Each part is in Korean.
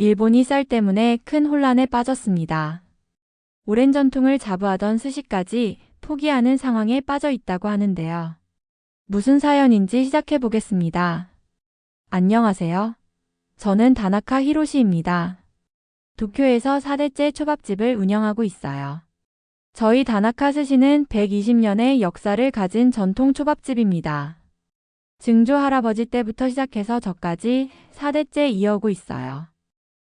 일본이 쌀 때문에 큰 혼란에 빠졌습니다. 오랜 전통을 자부하던 스시까지 포기하는 상황에 빠져 있다고 하는데요. 무슨 사연인지 시작해 보겠습니다. 안녕하세요. 저는 다나카 히로시입니다. 도쿄에서 4대째 초밥집을 운영하고 있어요. 저희 다나카 스시는 120년의 역사를 가진 전통 초밥집입니다. 증조 할아버지 때부터 시작해서 저까지 4대째 이어오고 있어요.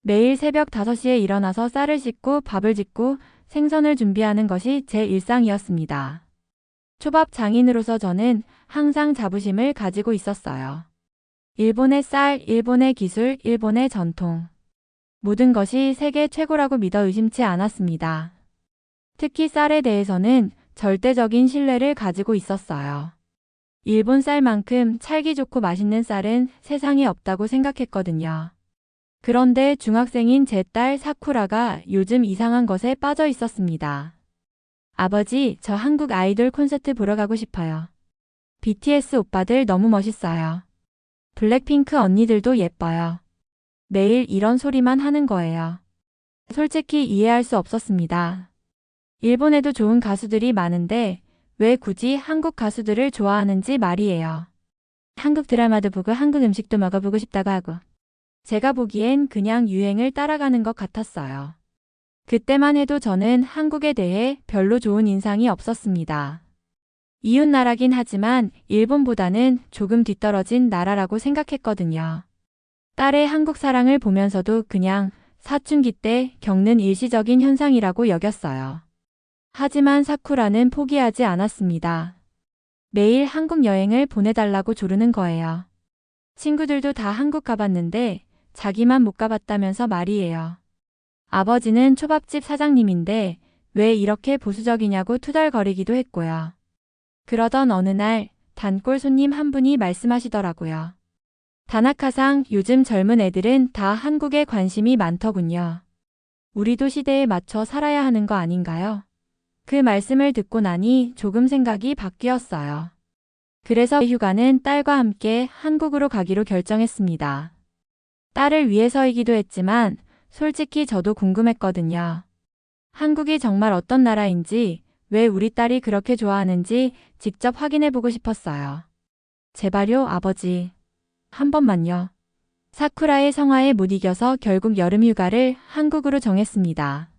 매일 새벽 5시에 일어나서 쌀을 씻고 밥을 짓고 생선을 준비하는 것이 제 일상이었습니다. 초밥 장인으로서 저는 항상 자부심을 가지고 있었어요. 일본의 쌀, 일본의 기술, 일본의 전통. 모든 것이 세계 최고라고 믿어 의심치 않았습니다. 특히 쌀에 대해서는 절대적인 신뢰를 가지고 있었어요. 일본 쌀만큼 찰기 좋고 맛있는 쌀은 세상에 없다고 생각했거든요. 그런데 중학생인 제 딸 사쿠라가 요즘 이상한 것에 빠져 있었습니다. 아버지, 저 한국 아이돌 콘서트 보러 가고 싶어요. BTS 오빠들 너무 멋있어요. 블랙핑크 언니들도 예뻐요. 매일 이런 소리만 하는 거예요. 솔직히 이해할 수 없었습니다. 일본에도 좋은 가수들이 많은데 왜 굳이 한국 가수들을 좋아하는지 말이에요. 한국 드라마도 보고 한국 음식도 먹어보고 싶다고 하고. 제가 보기엔 그냥 유행을 따라가는 것 같았어요. 그때만 해도 저는 한국에 대해 별로 좋은 인상이 없었습니다. 이웃 나라긴 하지만 일본보다는 조금 뒤떨어진 나라라고 생각했거든요. 딸의 한국 사랑을 보면서도 그냥 사춘기 때 겪는 일시적인 현상이라고 여겼어요. 하지만 사쿠라는 포기하지 않았습니다. 매일 한국 여행을 보내달라고 조르는 거예요. 친구들도 다 한국 가봤는데 자기만 못 가봤다면서 말이에요. 아버지는 초밥집 사장님인데 왜 이렇게 보수적이냐고 투덜거리기도 했고요. 그러던 어느 날 단골 손님 한 분이 말씀하시더라고요. 다나카상 요즘 젊은 애들은 다 한국에 관심이 많더군요. 우리도 시대에 맞춰 살아야 하는 거 아닌가요? 그 말씀을 듣고 나니 조금 생각이 바뀌었어요. 그래서 휴가는 딸과 함께 한국으로 가기로 결정했습니다. 딸을 위해서이기도 했지만 솔직히 저도 궁금했거든요. 한국이 정말 어떤 나라인지 왜 우리 딸이 그렇게 좋아하는지 직접 확인해 보고 싶었어요. 제발요, 아버지. 한 번만요. 사쿠라의 성화에 못 이겨서 결국 여름 휴가를 한국으로 정했습니다.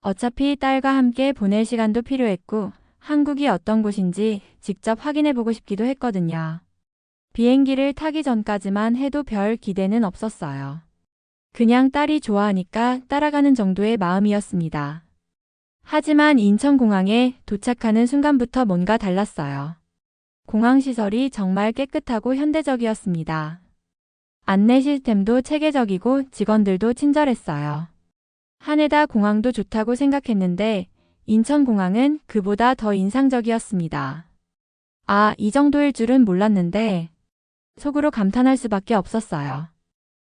어차피 딸과 함께 보낼 시간도 필요했고 한국이 어떤 곳인지 직접 확인해 보고 싶기도 했거든요. 비행기를 타기 전까지만 해도 별 기대는 없었어요. 그냥 딸이 좋아하니까 따라가는 정도의 마음이었습니다. 하지만 인천공항에 도착하는 순간부터 뭔가 달랐어요. 공항 시설이 정말 깨끗하고 현대적이었습니다. 안내 시스템도 체계적이고 직원들도 친절했어요. 하네다 공항도 좋다고 생각했는데 인천공항은 그보다 더 인상적이었습니다. 아, 이 정도일 줄은 몰랐는데 속으로 감탄할 수밖에 없었어요.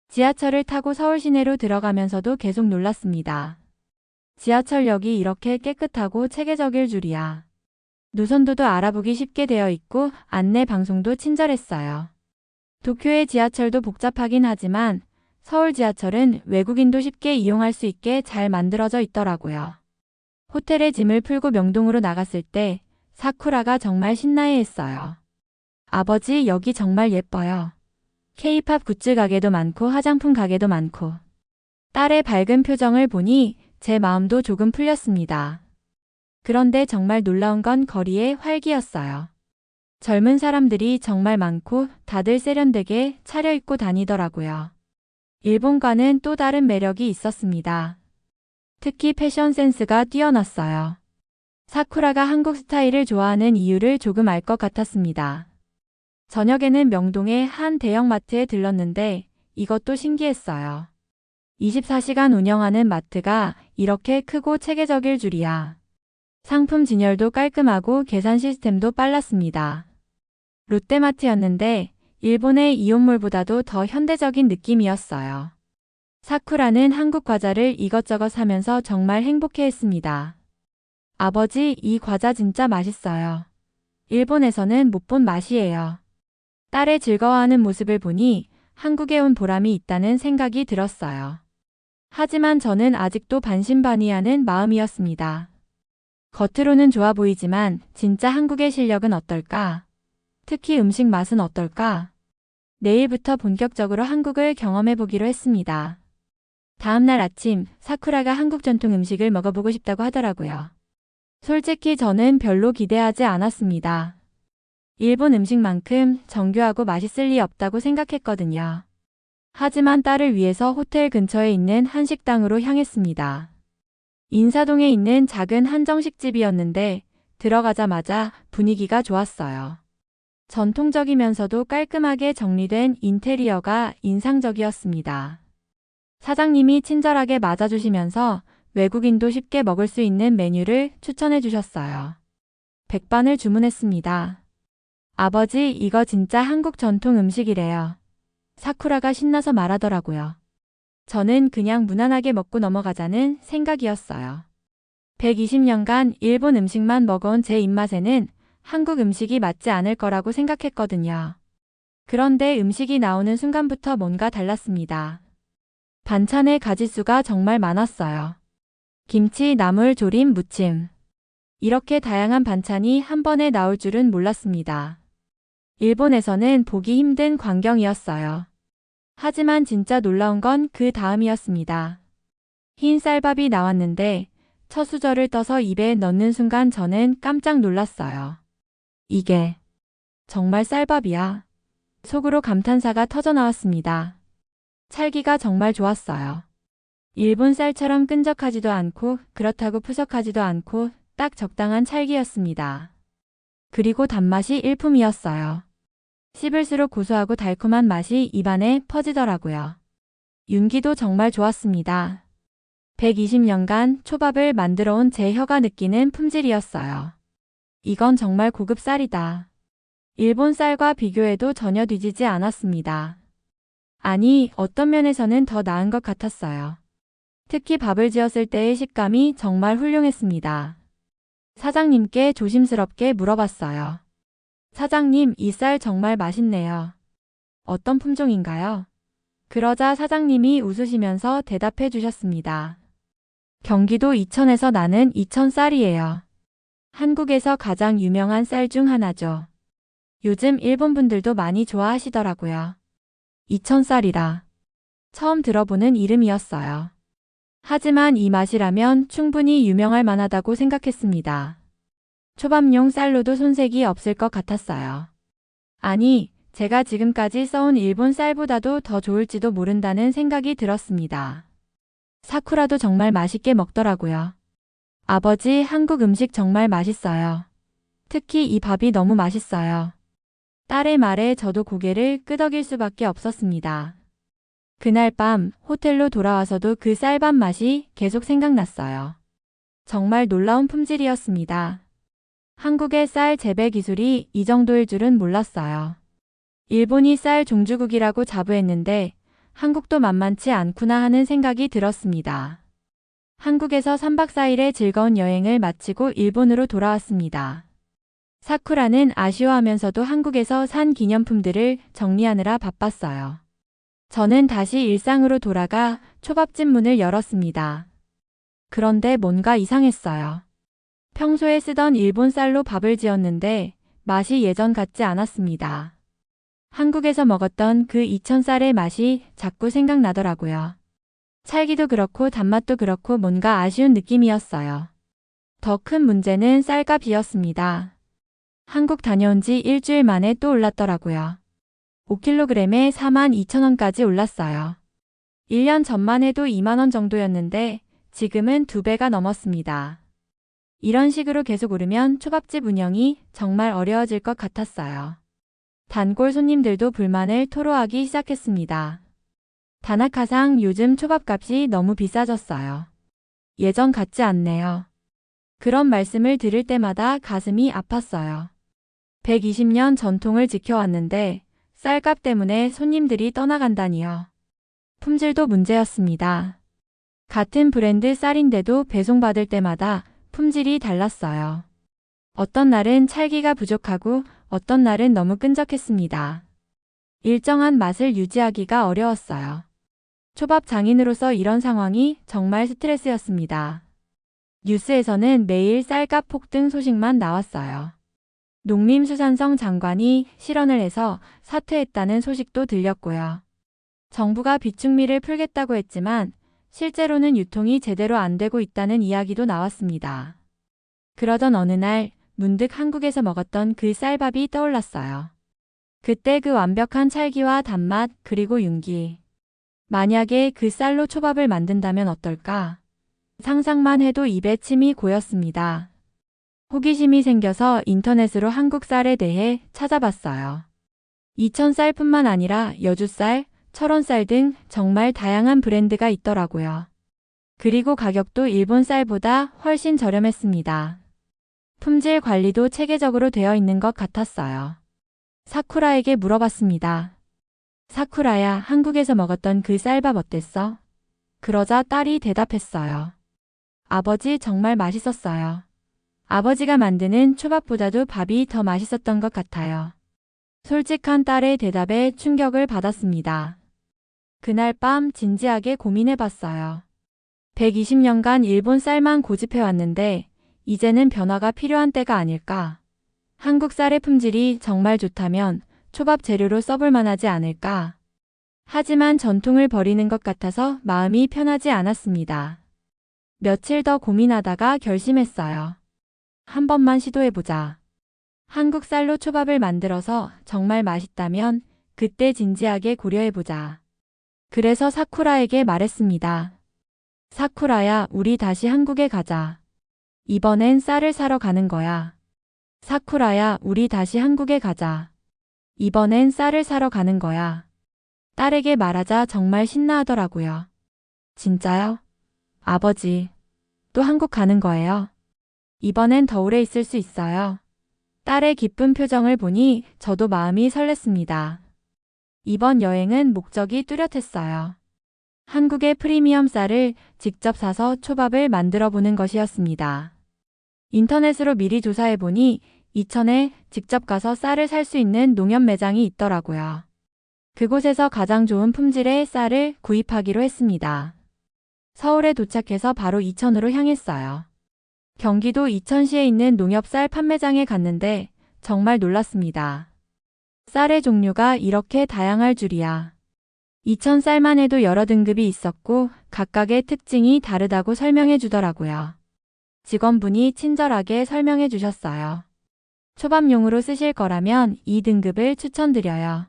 지하철을 타고 서울 시내로 들어가면서도 계속 놀랐습니다. 지하철역이 이렇게 깨끗하고 체계적일 줄이야. 노선도도 알아보기 쉽게 되어 있고 안내 방송도 친절했어요. 도쿄의 지하철도 복잡하긴 하지만 서울 지하철은 외국인도 쉽게 이용할 수 있게 잘 만들어져 있더라고요. 호텔에 짐을 풀고 명동으로 나갔을 때 사쿠라가 정말 신나해 했어요. 아버지, 여기 정말 예뻐요. 케이팝 굿즈 가게도 많고 화장품 가게도 많고. 딸의 밝은 표정을 보니 제 마음도 조금 풀렸습니다. 그런데 정말 놀라운 건 거리의 활기였어요. 젊은 사람들이 정말 많고 다들 세련되게 차려입고 다니더라고요. 일본과는 또 다른 매력이 있었습니다. 특히 패션 센스가 뛰어났어요. 사쿠라가 한국 스타일을 좋아하는 이유를 조금 알 것 같았습니다. 저녁에는 명동의 한 대형마트에 들렀는데 이것도 신기했어요. 24시간 운영하는 마트가 이렇게 크고 체계적일 줄이야. 상품 진열도 깔끔하고 계산 시스템도 빨랐습니다. 롯데마트였는데 일본의 이온몰보다도 더 현대적인 느낌이었어요. 사쿠라는 한국 과자를 이것저것 사면서 정말 행복해 했습니다. 아버지, 이 과자 진짜 맛있어요. 일본에서는 못 본 맛이에요. 딸의 즐거워하는 모습을 보니 한국에 온 보람이 있다는 생각이 들었어요. 하지만 저는 아직도 반신반의하는 마음이었습니다. 겉으로는 좋아 보이지만 진짜 한국의 실력은 어떨까? 특히 음식 맛은 어떨까? 내일부터 본격적으로 한국을 경험해 보기로 했습니다. 다음날 아침, 사쿠라가 한국 전통 음식을 먹어보고 싶다고 하더라고요. 솔직히 저는 별로 기대하지 않았습니다. 일본 음식만큼 정교하고 맛있을 리 없다고 생각했거든요. 하지만 딸을 위해서 호텔 근처에 있는 한식당으로 향했습니다. 인사동에 있는 작은 한정식집이었는데 들어가자마자 분위기가 좋았어요. 전통적이면서도 깔끔하게 정리된 인테리어가 인상적이었습니다. 사장님이 친절하게 맞아주시면서 외국인도 쉽게 먹을 수 있는 메뉴를 추천해 주셨어요. 백반을 주문했습니다. 아버지, 이거 진짜 한국 전통 음식이래요. 사쿠라가 신나서 말하더라고요. 저는 그냥 무난하게 먹고 넘어가자는 생각이었어요. 120년간 일본 음식만 먹어온 제 입맛에는 한국 음식이 맞지 않을 거라고 생각했거든요. 그런데 음식이 나오는 순간부터 뭔가 달랐습니다. 반찬의 가지수가 정말 많았어요. 김치, 나물, 조림, 무침. 이렇게 다양한 반찬이 한 번에 나올 줄은 몰랐습니다. 일본에서는 보기 힘든 광경이었어요. 하지만 진짜 놀라운 건 그 다음이었습니다. 흰 쌀밥이 나왔는데 첫 수저를 떠서 입에 넣는 순간 저는 깜짝 놀랐어요. 이게 정말 쌀밥이야. 속으로 감탄사가 터져 나왔습니다. 찰기가 정말 좋았어요. 일본 쌀처럼 끈적하지도 않고 그렇다고 푸석하지도 않고 딱 적당한 찰기였습니다. 그리고 단맛이 일품이었어요. 씹을수록 고소하고 달콤한 맛이 입안에 퍼지더라고요. 윤기도 정말 좋았습니다. 120년간 초밥을 만들어 온 제 혀가 느끼는 품질이었어요. 이건 정말 고급 쌀이다. 일본 쌀과 비교해도 전혀 뒤지지 않았습니다. 아니, 어떤 면에서는 더 나은 것 같았어요. 특히 밥을 지었을 때의 식감이 정말 훌륭했습니다. 사장님께 조심스럽게 물어봤어요. 사장님, 이 쌀 정말 맛있네요. 어떤 품종인가요? 그러자 사장님이 웃으시면서 대답해 주셨습니다. 경기도 이천에서 나는 이천 쌀이에요. 한국에서 가장 유명한 쌀 중 하나죠. 요즘 일본 분들도 많이 좋아하시더라고요. 이천 쌀이라. 처음 들어보는 이름이었어요. 하지만 이 맛이라면 충분히 유명할 만하다고 생각했습니다. 초밥용 쌀로도 손색이 없을 것 같았어요. 아니, 제가 지금까지 써온 일본 쌀보다도 더 좋을지도 모른다는 생각이 들었습니다. 사쿠라도 정말 맛있게 먹더라고요. 아버지, 한국 음식 정말 맛있어요. 특히 이 밥이 너무 맛있어요. 딸의 말에 저도 고개를 끄덕일 수밖에 없었습니다. 그날 밤 호텔로 돌아와서도 그 쌀밥 맛이 계속 생각났어요. 정말 놀라운 품질이었습니다. 한국의 쌀 재배 기술이 이 정도일 줄은 몰랐어요. 일본이 쌀 종주국이라고 자부했는데 한국도 만만치 않구나 하는 생각이 들었습니다. 한국에서 3박 4일의 즐거운 여행을 마치고 일본으로 돌아왔습니다. 사쿠라는 아쉬워하면서도 한국에서 산 기념품들을 정리하느라 바빴어요. 저는 다시 일상으로 돌아가 초밥집 문을 열었습니다. 그런데 뭔가 이상했어요. 평소에 쓰던 일본 쌀로 밥을 지었는데 맛이 예전 같지 않았습니다. 한국에서 먹었던 그 이천 쌀의 맛이 자꾸 생각나더라고요. 찰기도 그렇고 단맛도 그렇고 뭔가 아쉬운 느낌이었어요. 더 큰 문제는 쌀값이었습니다. 한국 다녀온 지 일주일 만에 또 올랐더라고요. 5kg에 4만 2천원까지 올랐어요. 1년 전만 해도 2만원 정도였는데 지금은 두 배가 넘었습니다. 이런 식으로 계속 오르면 초밥집 운영이 정말 어려워질 것 같았어요. 단골 손님들도 불만을 토로하기 시작했습니다. 다나카상 요즘 초밥값이 너무 비싸졌어요. 예전 같지 않네요. 그런 말씀을 들을 때마다 가슴이 아팠어요. 120년 전통을 지켜왔는데 쌀값 때문에 손님들이 떠나간다니요. 품질도 문제였습니다. 같은 브랜드 쌀인데도 배송받을 때마다 품질이 달랐어요. 어떤 날은 찰기가 부족하고 어떤 날은 너무 끈적했습니다. 일정한 맛을 유지하기가 어려웠어요. 초밥 장인으로서 이런 상황이 정말 스트레스였습니다. 뉴스에서는 매일 쌀값 폭등 소식만 나왔어요. 농림수산성 장관이 실언을 해서 사퇴했다는 소식도 들렸고요. 정부가 비축미를 풀겠다고 했지만 실제로는 유통이 제대로 안 되고 있다는 이야기도 나왔습니다. 그러던 어느 날 문득 한국에서 먹었던 그 쌀밥이 떠올랐어요. 그때 그 완벽한 찰기와 단맛 그리고 윤기. 만약에 그 쌀로 초밥을 만든다면 어떨까? 상상만 해도 입에 침이 고였습니다. 호기심이 생겨서 인터넷으로 한국 쌀에 대해 찾아봤어요. 이천 쌀뿐만 아니라 여주 쌀, 철원 쌀 등 정말 다양한 브랜드가 있더라고요. 그리고 가격도 일본 쌀보다 훨씬 저렴했습니다. 품질 관리도 체계적으로 되어 있는 것 같았어요. 사쿠라에게 물어봤습니다. 사쿠라야, 한국에서 먹었던 그 쌀밥 어땠어? 그러자 딸이 대답했어요. 아버지 정말 맛있었어요. 아버지가 만드는 초밥보다도 밥이 더 맛있었던 것 같아요. 솔직한 딸의 대답에 충격을 받았습니다. 그날 밤 진지하게 고민해 봤어요. 120년간 일본 쌀만 고집해 왔는데 이제는 변화가 필요한 때가 아닐까. 한국 쌀의 품질이 정말 좋다면 초밥 재료로 써볼 만하지 않을까. 하지만 전통을 버리는 것 같아서 마음이 편하지 않았습니다. 며칠 더 고민하다가 결심했어요. 한 번만 시도해보자. 한국 쌀로 초밥을 만들어서 정말 맛있다면 그때 진지하게 고려해보자. 그래서 사쿠라에게 말했습니다. 사쿠라야, 우리 다시 한국에 가자. 이번엔 쌀을 사러 가는 거야. 사쿠라야, 우리 다시 한국에 가자. 이번엔 쌀을 사러 가는 거야. 딸에게 말하자 정말 신나하더라고요. 진짜요? 아버지, 또 한국 가는 거예요? 이번엔 더 오래 있을 수 있어요. 딸의 기쁜 표정을 보니 저도 마음이 설렜습니다. 이번 여행은 목적이 뚜렷했어요. 한국의 프리미엄 쌀을 직접 사서 초밥을 만들어 보는 것이었습니다. 인터넷으로 미리 조사해 보니 이천에 직접 가서 쌀을 살 수 있는 농협 매장이 있더라고요. 그곳에서 가장 좋은 품질의 쌀을 구입하기로 했습니다. 서울에 도착해서 바로 이천으로 향했어요. 경기도 이천시에 있는 농협 쌀 판매장에 갔는데 정말 놀랐습니다. 쌀의 종류가 이렇게 다양할 줄이야. 이천 쌀만 해도 여러 등급이 있었고 각각의 특징이 다르다고 설명해 주더라고요. 직원분이 친절하게 설명해 주셨어요. 초밥용으로 쓰실 거라면 이 등급을 추천드려요.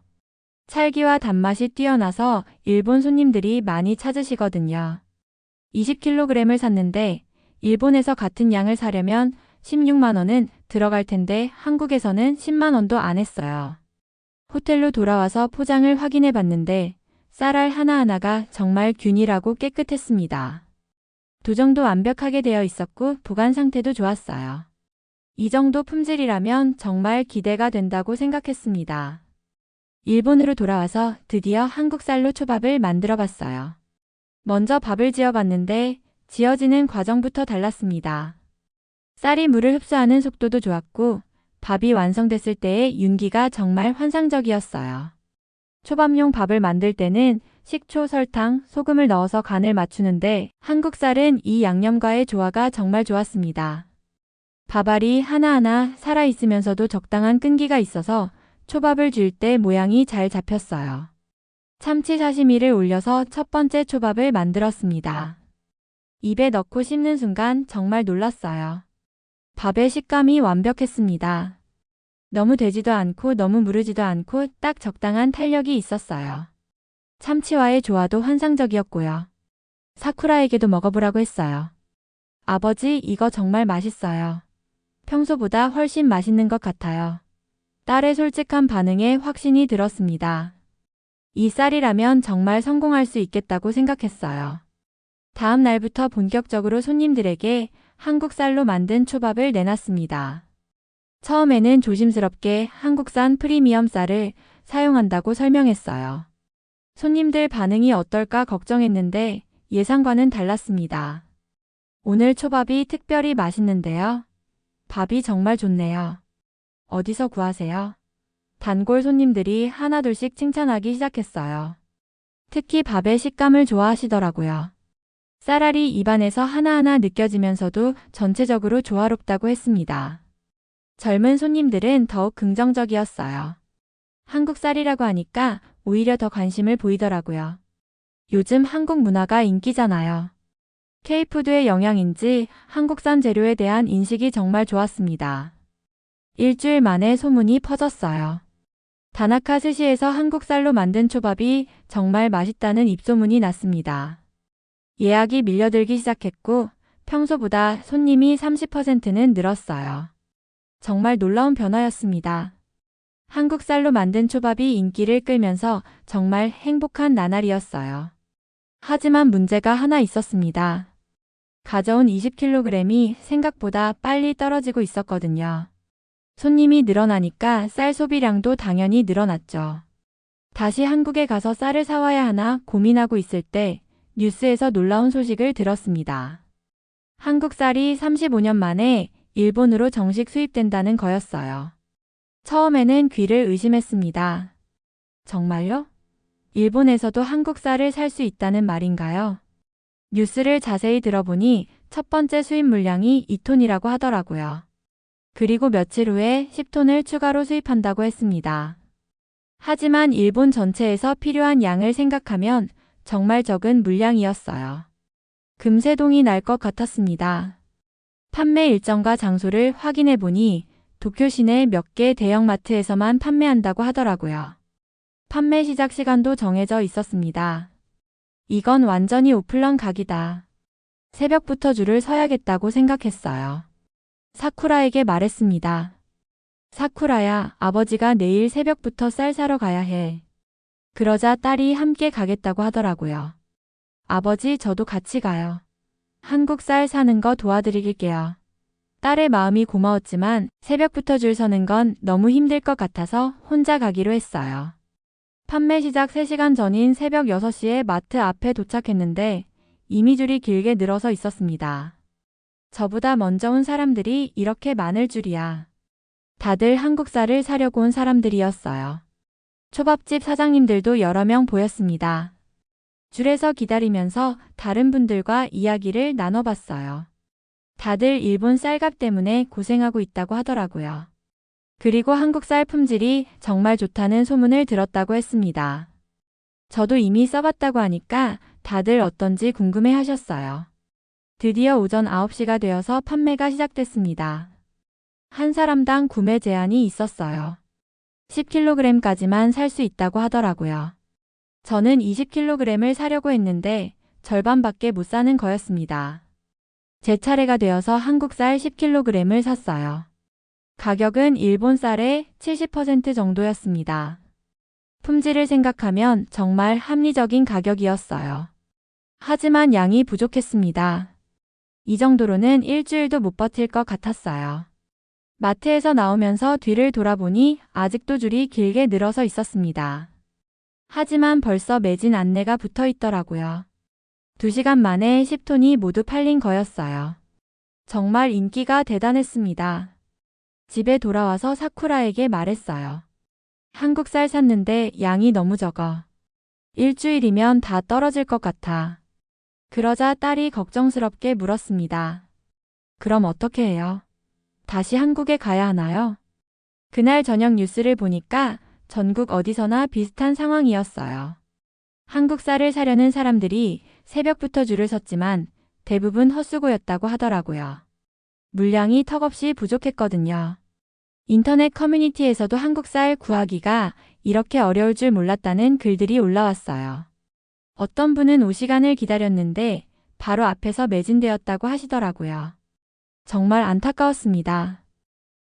찰기와 단맛이 뛰어나서 일본 손님들이 많이 찾으시거든요. 20kg을 샀는데 일본에서 같은 양을 사려면 16만원은 들어갈 텐데 한국에서는 10만원도 안 했어요. 호텔로 돌아와서 포장을 확인해 봤는데 쌀알 하나하나가 정말 균일하고 깨끗했습니다. 도정도 완벽하게 되어 있었고 보관 상태도 좋았어요. 이 정도 품질이라면 정말 기대가 된다고 생각했습니다. 일본으로 돌아와서 드디어 한국 쌀로 초밥을 만들어 봤어요. 먼저 밥을 지어 봤는데 지어지는 과정부터 달랐습니다. 쌀이 물을 흡수하는 속도도 좋았고 밥이 완성됐을 때의 윤기가 정말 환상적이었어요. 초밥용 밥을 만들 때는 식초, 설탕, 소금을 넣어서 간을 맞추는데 한국 쌀은 이 양념과의 조화가 정말 좋았습니다. 밥알이 하나하나 살아있으면서도 적당한 끈기가 있어서 초밥을 줄 때 모양이 잘 잡혔어요. 참치 사시미를 올려서 첫 번째 초밥을 만들었습니다. 입에 넣고 씹는 순간 정말 놀랐어요. 밥의 식감이 완벽했습니다. 너무 되지도 않고 너무 무르지도 않고 딱 적당한 탄력이 있었어요. 참치와의 조화도 환상적이었고요. 사쿠라에게도 먹어보라고 했어요. 아버지, 이거 정말 맛있어요. 평소보다 훨씬 맛있는 것 같아요. 딸의 솔직한 반응에 확신이 들었습니다. 이 쌀이라면 정말 성공할 수 있겠다고 생각했어요. 다음 날부터 본격적으로 손님들에게 한국 쌀로 만든 초밥을 내놨습니다. 처음에는 조심스럽게 한국산 프리미엄 쌀을 사용한다고 설명했어요. 손님들 반응이 어떨까 걱정했는데 예상과는 달랐습니다. 오늘 초밥이 특별히 맛있는데요. 밥이 정말 좋네요. 어디서 구하세요? 단골 손님들이 하나둘씩 칭찬하기 시작했어요. 특히 밥의 식감을 좋아하시더라고요. 쌀알이 입안에서 하나하나 느껴지면서도 전체적으로 조화롭다고 했습니다. 젊은 손님들은 더욱 긍정적이었어요. 한국 쌀이라고 하니까 오히려 더 관심을 보이더라고요. 요즘 한국 문화가 인기잖아요. K푸드의 영향인지 한국산 재료에 대한 인식이 정말 좋았습니다. 일주일 만에 소문이 퍼졌어요. 다나카 스시에서 한국 쌀로 만든 초밥이 정말 맛있다는 입소문이 났습니다. 예약이 밀려들기 시작했고 평소보다 손님이 30%는 늘었어요. 정말 놀라운 변화였습니다. 한국 쌀로 만든 초밥이 인기를 끌면서 정말 행복한 나날이었어요. 하지만 문제가 하나 있었습니다. 가져온 20kg이 생각보다 빨리 떨어지고 있었거든요. 손님이 늘어나니까 쌀 소비량도 당연히 늘어났죠. 다시 한국에 가서 쌀을 사와야 하나 고민하고 있을 때 뉴스에서 놀라운 소식을 들었습니다. 한국 쌀이 35년 만에 일본으로 정식 수입된다는 거였어요. 처음에는 귀를 의심했습니다. 정말요? 일본에서도 한국 쌀을 살 수 있다는 말인가요? 뉴스를 자세히 들어보니 첫 번째 수입 물량이 2톤이라고 하더라고요. 그리고 며칠 후에 10톤을 추가로 수입한다고 했습니다. 하지만 일본 전체에서 필요한 양을 생각하면 정말 적은 물량이었어요. 금세동이 날 것 같았습니다. 판매 일정과 장소를 확인해 보니 도쿄 시내 몇 개 대형마트에서만 판매한다고 하더라고요. 판매 시작 시간도 정해져 있었습니다. 이건 완전히 오플런 각이다. 새벽부터 줄을 서야겠다고 생각했어요. 사쿠라에게 말했습니다. 사쿠라야, 아버지가 내일 새벽부터 쌀 사러 가야 해. 그러자 딸이 함께 가겠다고 하더라고요. 아버지, 저도 같이 가요. 한국 쌀 사는 거 도와드릴게요. 딸의 마음이 고마웠지만 새벽부터 줄 서는 건 너무 힘들 것 같아서 혼자 가기로 했어요. 판매 시작 3시간 전인 새벽 6시에 마트 앞에 도착했는데 이미 줄이 길게 늘어서 있었습니다. 저보다 먼저 온 사람들이 이렇게 많을 줄이야. 다들 한국 쌀을 사려고 온 사람들이었어요. 초밥집 사장님들도 여러 명 보였습니다. 줄에서 기다리면서 다른 분들과 이야기를 나눠봤어요. 다들 일본 쌀값 때문에 고생하고 있다고 하더라고요. 그리고 한국 쌀 품질이 정말 좋다는 소문을 들었다고 했습니다. 저도 이미 써봤다고 하니까 다들 어떤지 궁금해 하셨어요. 드디어 오전 9시가 되어서 판매가 시작됐습니다. 한 사람당 구매 제한이 있었어요. 10kg까지만 살 수 있다고 하더라고요. 저는 20kg을 사려고 했는데 절반밖에 못 사는 거였습니다. 제 차례가 되어서 한국 쌀 10kg을 샀어요. 가격은 일본 쌀의 70% 정도였습니다. 품질을 생각하면 정말 합리적인 가격이었어요. 하지만 양이 부족했습니다. 이 정도로는 일주일도 못 버틸 것 같았어요. 마트에서 나오면서 뒤를 돌아보니 아직도 줄이 길게 늘어서 있었습니다. 하지만 벌써 매진 안내가 붙어 있더라고요. 2시간 만에 10톤이 모두 팔린 거였어요. 정말 인기가 대단했습니다. 집에 돌아와서 사쿠라에게 말했어요. 한국 쌀 샀는데 양이 너무 적어. 일주일이면 다 떨어질 것 같아. 그러자 딸이 걱정스럽게 물었습니다. 그럼 어떻게 해요? 다시 한국에 가야 하나요? 그날 저녁 뉴스를 보니까 전국 어디서나 비슷한 상황이었어요. 한국 쌀을 사려는 사람들이 새벽부터 줄을 섰지만 대부분 헛수고였다고 하더라고요. 물량이 턱없이 부족했거든요. 인터넷 커뮤니티에서도 한국 쌀 구하기가 이렇게 어려울 줄 몰랐다는 글들이 올라왔어요. 어떤 분은 5시간을 기다렸는데 바로 앞에서 매진되었다고 하시더라고요. 정말 안타까웠습니다.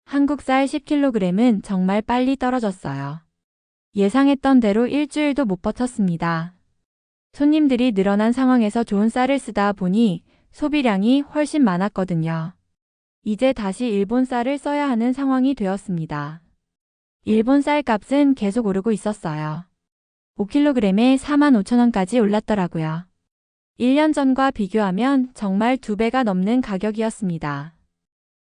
한국 쌀 10kg은 정말 빨리 떨어졌어요. 예상했던 대로 일주일도 못 버텼습니다. 손님들이 늘어난 상황에서 좋은 쌀을 쓰다 보니 소비량이 훨씬 많았거든요. 이제 다시 일본 쌀을 써야 하는 상황이 되었습니다. 일본 쌀 값은 계속 오르고 있었어요. 5kg에 4만 5천원까지 올랐더라고요. 1년 전과 비교하면 정말 두 배가 넘는 가격이었습니다.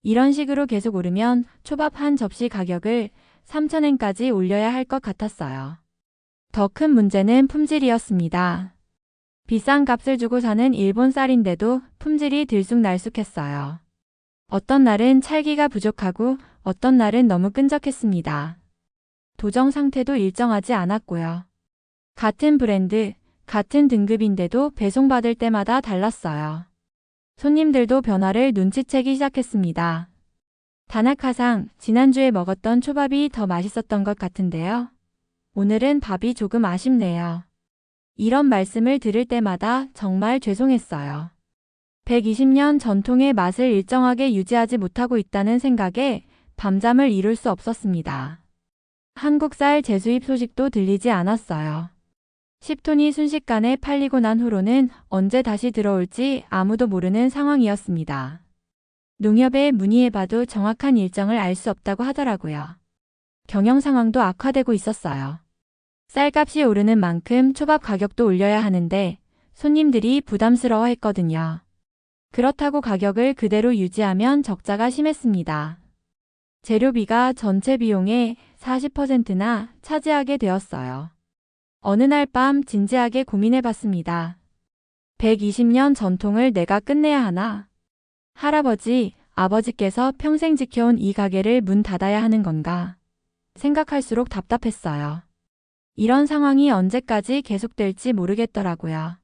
이런 식으로 계속 오르면 초밥 한 접시 가격을 3,000엔까지 올려야 할 것 같았어요. 더 큰 문제는 품질이었습니다. 비싼 값을 주고 사는 일본 쌀인데도 품질이 들쑥날쑥했어요. 어떤 날은 찰기가 부족하고 어떤 날은 너무 끈적했습니다. 도정 상태도 일정하지 않았고요. 같은 브랜드, 같은 등급인데도 배송받을 때마다 달랐어요. 손님들도 변화를 눈치채기 시작했습니다. 다나카상, 지난주에 먹었던 초밥이 더 맛있었던 것 같은데요. 오늘은 밥이 조금 아쉽네요. 이런 말씀을 들을 때마다 정말 죄송했어요. 120년 전통의 맛을 일정하게 유지하지 못하고 있다는 생각에 밤잠을 이룰 수 없었습니다. 한국 쌀 재수입 소식도 들리지 않았어요. 10톤이 순식간에 팔리고 난 후로는 언제 다시 들어올지 아무도 모르는 상황이었습니다. 농협에 문의해봐도 정확한 일정을 알 수 없다고 하더라고요. 경영 상황도 악화되고 있었어요. 쌀값이 오르는 만큼 초밥 가격도 올려야 하는데 손님들이 부담스러워 했거든요. 그렇다고 가격을 그대로 유지하면 적자가 심했습니다. 재료비가 전체 비용의 40%나 차지하게 되었어요. 어느 날 밤 진지하게 고민해 봤습니다. 120년 전통을 내가 끝내야 하나? 할아버지, 아버지께서 평생 지켜온 이 가게를 문 닫아야 하는 건가? 생각할수록 답답했어요. 이런 상황이 언제까지 계속될지 모르겠더라고요.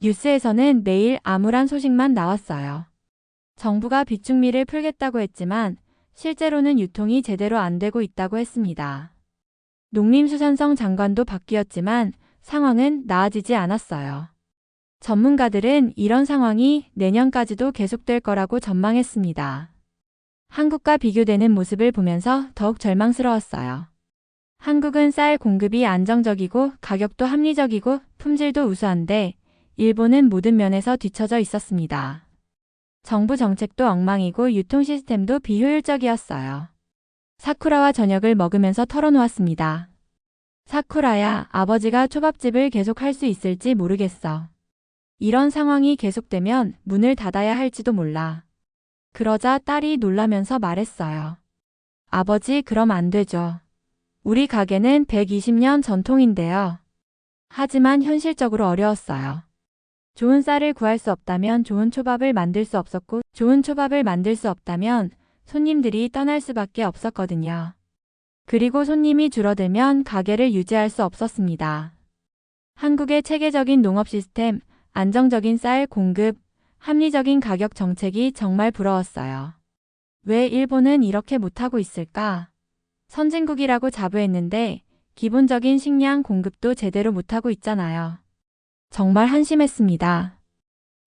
뉴스에서는 매일 암울한 소식만 나왔어요. 정부가 비축미를 풀겠다고 했지만 실제로는 유통이 제대로 안 되고 있다고 했습니다. 농림수산성 장관도 바뀌었지만 상황은 나아지지 않았어요. 전문가들은 이런 상황이 내년까지도 계속될 거라고 전망했습니다. 한국과 비교되는 모습을 보면서 더욱 절망스러웠어요. 한국은 쌀 공급이 안정적이고 가격도 합리적이고 품질도 우수한데 일본은 모든 면에서 뒤처져 있었습니다. 정부 정책도 엉망이고 유통 시스템도 비효율적이었어요. 사쿠라와 저녁을 먹으면서 털어놓았습니다. 사쿠라야, 아버지가 초밥집을 계속 할 수 있을지 모르겠어. 이런 상황이 계속되면 문을 닫아야 할지도 몰라. 그러자 딸이 놀라면서 말했어요. 아버지, 그럼 안 되죠. 우리 가게는 120년 전통인데요. 하지만 현실적으로 어려웠어요. 좋은 쌀을 구할 수 없다면 좋은 초밥을 만들 수 없었고, 좋은 초밥을 만들 수 없다면 손님들이 떠날 수밖에 없었거든요. 그리고 손님이 줄어들면 가게를 유지할 수 없었습니다. 한국의 체계적인 농업 시스템, 안정적인 쌀 공급, 합리적인 가격 정책이 정말 부러웠어요. 왜 일본은 이렇게 못하고 있을까? 선진국이라고 자부했는데 기본적인 식량 공급도 제대로 못하고 있잖아요. 정말 한심했습니다.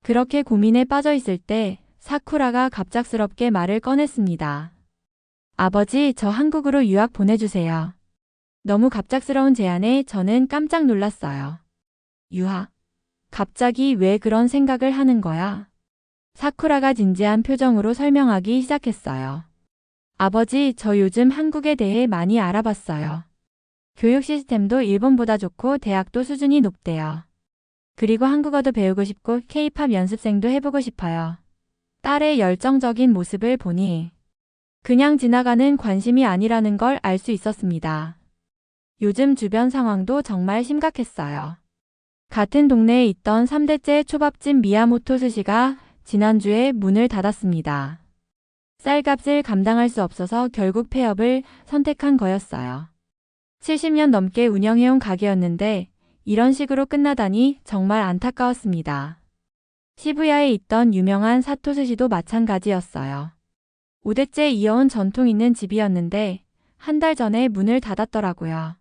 그렇게 고민에 빠져 있을 때 사쿠라가 갑작스럽게 말을 꺼냈습니다. 아버지, 저 한국으로 유학 보내주세요. 너무 갑작스러운 제안에 저는 깜짝 놀랐어요. 유학? 갑자기 왜 그런 생각을 하는 거야? 사쿠라가 진지한 표정으로 설명하기 시작했어요. 아버지, 저 요즘 한국에 대해 많이 알아봤어요. 교육 시스템도 일본보다 좋고 대학도 수준이 높대요. 그리고 한국어도 배우고 싶고 케이팝 연습생도 해보고 싶어요. 딸의 열정적인 모습을 보니 그냥 지나가는 관심이 아니라는 걸 알 수 있었습니다. 요즘 주변 상황도 정말 심각했어요. 같은 동네에 있던 3대째 초밥집 미야모토 스시가 지난주에 문을 닫았습니다. 쌀값을 감당할 수 없어서 결국 폐업을 선택한 거였어요. 70년 넘게 운영해온 가게였는데 이런 식으로 끝나다니 정말 안타까웠습니다. 시부야에 있던 유명한 사토스시도 마찬가지였어요. 5대째 이어온 전통 있는 집이었는데 한 달 전에 문을 닫았더라고요.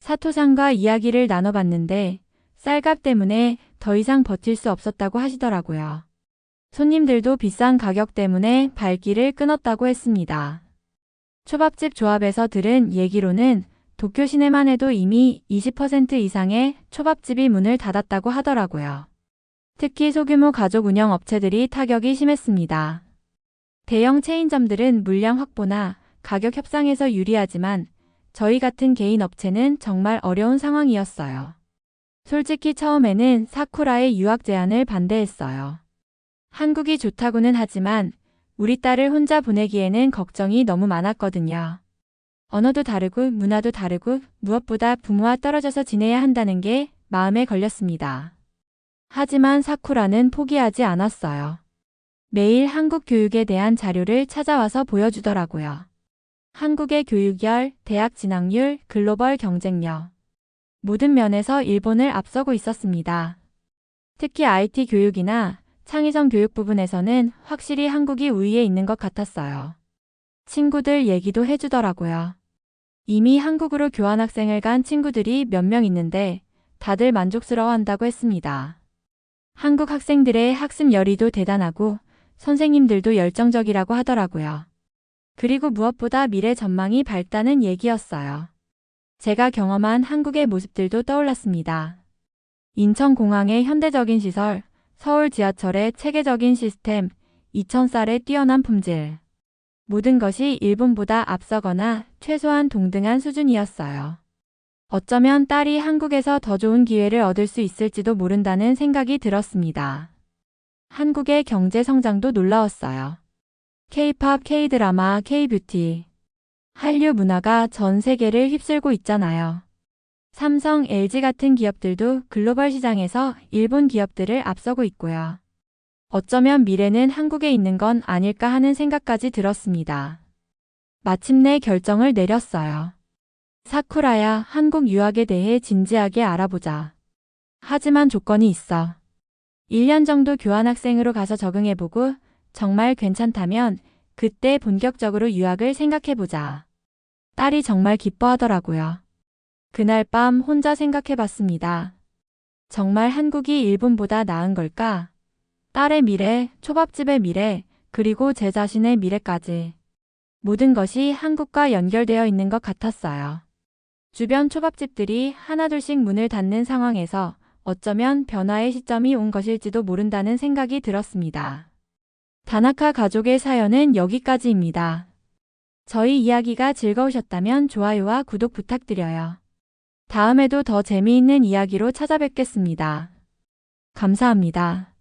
사토상과 이야기를 나눠봤는데 쌀값 때문에 더 이상 버틸 수 없었다고 하시더라고요. 손님들도 비싼 가격 때문에 발길을 끊었다고 했습니다. 초밥집 조합에서 들은 얘기로는 도쿄 시내만 해도 이미 20% 이상의 초밥집이 문을 닫았다고 하더라고요. 특히 소규모 가족 운영 업체들이 타격이 심했습니다. 대형 체인점들은 물량 확보나 가격 협상에서 유리하지만 저희 같은 개인 업체는 정말 어려운 상황이었어요. 솔직히 처음에는 사쿠라의 유학 제안을 반대했어요. 한국이 좋다고는 하지만 우리 딸을 혼자 보내기에는 걱정이 너무 많았거든요. 언어도 다르고 문화도 다르고 무엇보다 부모와 떨어져서 지내야 한다는 게 마음에 걸렸습니다. 하지만 사쿠라는 포기하지 않았어요. 매일 한국 교육에 대한 자료를 찾아와서 보여주더라고요. 한국의 교육열, 대학 진학률, 글로벌 경쟁력. 모든 면에서 일본을 앞서고 있었습니다. 특히 IT 교육이나 창의성 교육 부분에서는 확실히 한국이 우위에 있는 것 같았어요. 친구들 얘기도 해주더라고요. 이미 한국으로 교환학생을 간 친구들이 몇 명 있는데 다들 만족스러워 한다고 했습니다. 한국 학생들의 학습 열의도 대단하고 선생님들도 열정적이라고 하더라고요. 그리고 무엇보다 미래 전망이 밝다는 얘기였어요. 제가 경험한 한국의 모습들도 떠올랐습니다. 인천공항의 현대적인 시설, 서울 지하철의 체계적인 시스템, 2000살의 뛰어난 품질. 모든 것이 일본보다 앞서거나 최소한 동등한 수준이었어요. 어쩌면 딸이 한국에서 더 좋은 기회를 얻을 수 있을지도 모른다는 생각이 들었습니다. 한국의 경제 성장도 놀라웠어요. K-팝, K-드라마, K-뷰티. 한류 문화가 전 세계를 휩쓸고 있잖아요. 삼성, LG 같은 기업들도 글로벌 시장에서 일본 기업들을 앞서고 있고요. 어쩌면 미래는 한국에 있는 건 아닐까 하는 생각까지 들었습니다. 마침내 결정을 내렸어요. 사쿠라야 한국 유학에 대해 진지하게 알아보자. 하지만 조건이 있어. 1년 정도 교환학생으로 가서 적응해보고 정말 괜찮다면 그때 본격적으로 유학을 생각해보자. 딸이 정말 기뻐하더라고요. 그날 밤 혼자 생각해봤습니다. 정말 한국이 일본보다 나은 걸까? 딸의 미래, 초밥집의 미래, 그리고 제 자신의 미래까지. 모든 것이 한국과 연결되어 있는 것 같았어요. 주변 초밥집들이 하나둘씩 문을 닫는 상황에서 어쩌면 변화의 시점이 온 것일지도 모른다는 생각이 들었습니다. 다나카 가족의 사연은 여기까지입니다. 저희 이야기가 즐거우셨다면 좋아요와 구독 부탁드려요. 다음에도 더 재미있는 이야기로 찾아뵙겠습니다. 감사합니다.